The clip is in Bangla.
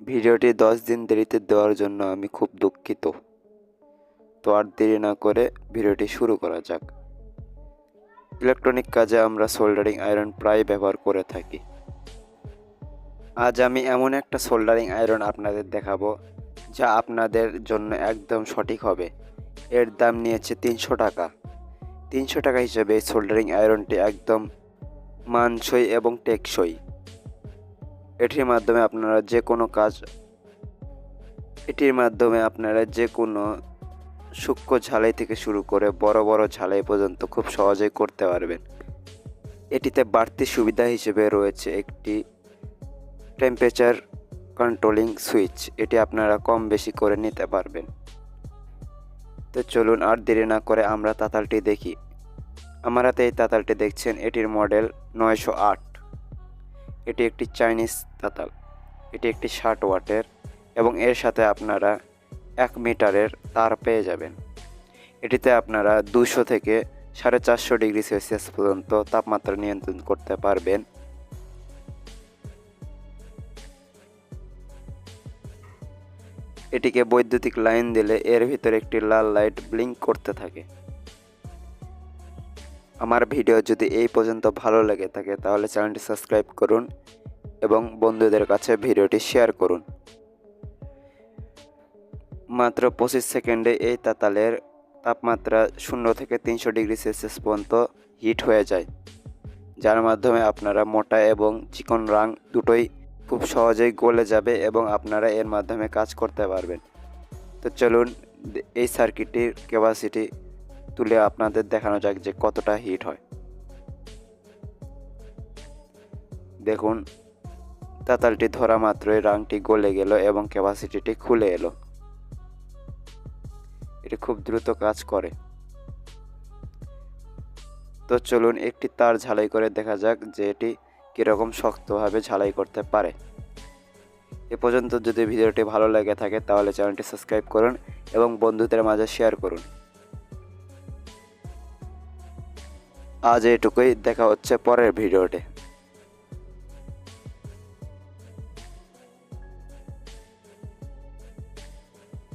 ভিডিওটি দশ দিন দেরিতে দেওয়ার জন্য আমি খুব দুঃখিত। তো আর দেরি না করে ভিডিওটি শুরু করা যাক। ইলেকট্রনিক কাজে আমরা সোল্ডারিং আয়রন প্রায় ব্যবহার করে থাকি। আজ আমি এমন একটা সোল্ডারিং আয়রন আপনাদের দেখাবো, যা আপনাদের জন্য একদম সঠিক হবে। এর দাম নিয়েছে তিনশো টাকা। তিনশো টাকা হিসেবে সোল্ডারিং আয়রনটি একদম মানসই এবং টেকসই। এটির মাধ্যমে আপনারা যে কোনো কাজ, এটির মাধ্যমে আপনারা যে কোনো সূক্ষ্ম ঝালাই থেকে শুরু করে বড় বড় ঝালাই পর্যন্ত খুব সহজেই করতে পারবেন। এটিতে বাড়তি সুবিধা হিসেবে রয়েছে একটি টেম্পারেচার কন্ট্রোলিং সুইচ এটি আপনারা কম বেশি করে নিতে পারবেন। তো চলুন আর দেরি না করে আমরা তাতালটি দেখি। আমার হাতে এই তাতালটি দেখছেন, এটির মডেল নয়শো আট। এটি একটি চাইনিজ তাতাল এটি একটি ষাট ওয়াটের এবং এর সাথে আপনারা এক মিটারের তার পেয়ে যাবেন। এটিতে আপনারা দুশো থেকে সাড়ে চারশো ডিগ্রি সেলসিয়াস পর্যন্ত তাপমাত্রা নিয়ন্ত্রণ করতে পারবেন। এটিকে বৈদ্যুতিক লাইন দিলে এর ভিতরে একটি লাল লাইট ব্লিঙ্ক করতে থাকে। আমার ভিডিও যদি এই পর্যন্ত ভালো লেগে থাকে, তাহলে চ্যানেলটি সাবস্ক্রাইব করুন এবং বন্ধুদের কাছে ভিডিওটি শেয়ার করুন। মাত্র পঁচিশ সেকেন্ডে এই তাতালের তাপমাত্রা শূন্য থেকে তিনশো ডিগ্রি সেলসিয়াস পর্যন্ত হিট হয়ে যায়, যার মাধ্যমে আপনারা মোটা এবং চিকন রাং দুটোই খুব সহজেই গলে যাবে এবং আপনারা এর মাধ্যমে কাজ করতে পারবেন। তো চলুন, এই সার্কিটটির ক্যাপাসিটি তুলে আপনাদের দেখানো যাক যে কতটা হিট হয়। দেখুন, তাতালটি ধরা মাত্রই রাংটি গলে গেল এবং ক্যাপাসিটিটি খুলে এলো। এটি খুব দ্রুত কাজ করে। তো চলুন একটি তার ঝালাই করে দেখা যাক যে এটি কীরকম শক্তভাবে ঝালাই করতে পারে। এ পর্যন্ত যদি ভিডিওটি ভালো লেগে থাকে তাহলে চ্যানেলটি সাবস্ক্রাইব করুন এবং বন্ধুদের মাঝে শেয়ার করুন। আজ এটুকুই দেখা হচ্ছে পরের ভিডিওতে।